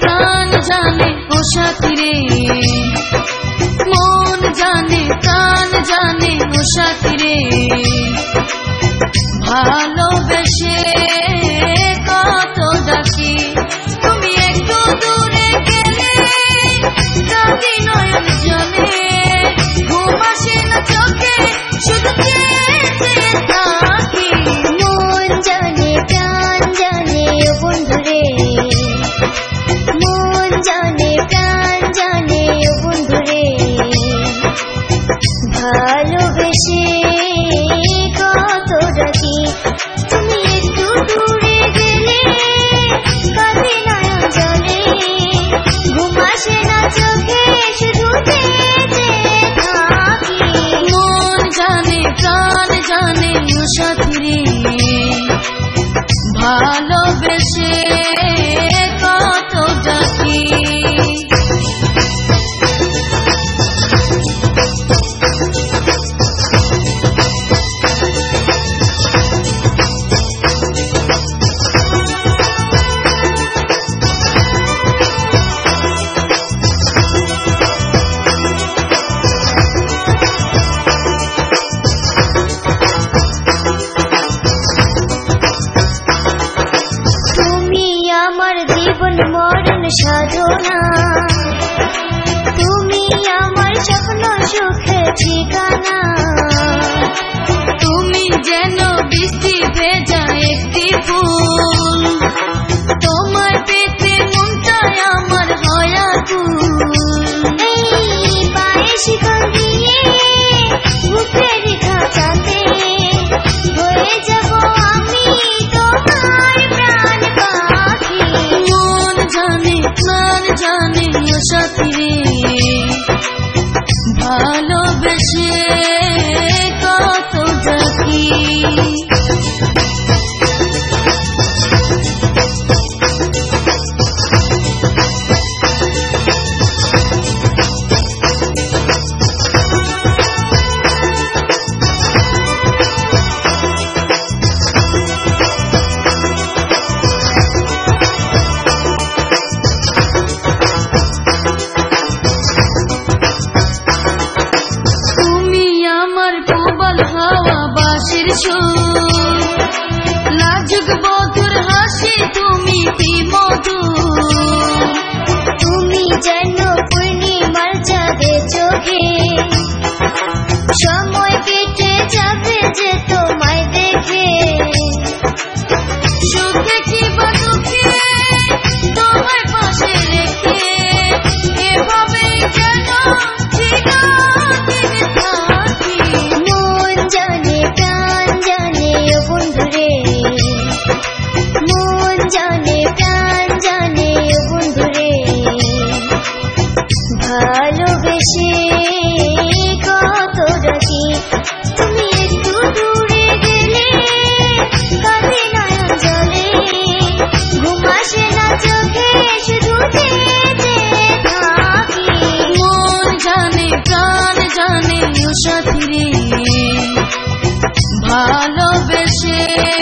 প্রাণ জানে ও সাথীরে। মন জানে কান জানে ও সাথীরে। ভালোবেসে সাধনা তুমি আমার স্বপ্ন সুখে ঠিকানা। তুমি যেন বৃষ্টি ভেজা los besos. লাল হাওয়া বাসির সুর। লাজুক বধুর হাসি, তুমি মধু তুমি যেন পূর্ণিমার যাবে চোখে। সময় কেটে যাবে যেতে shit.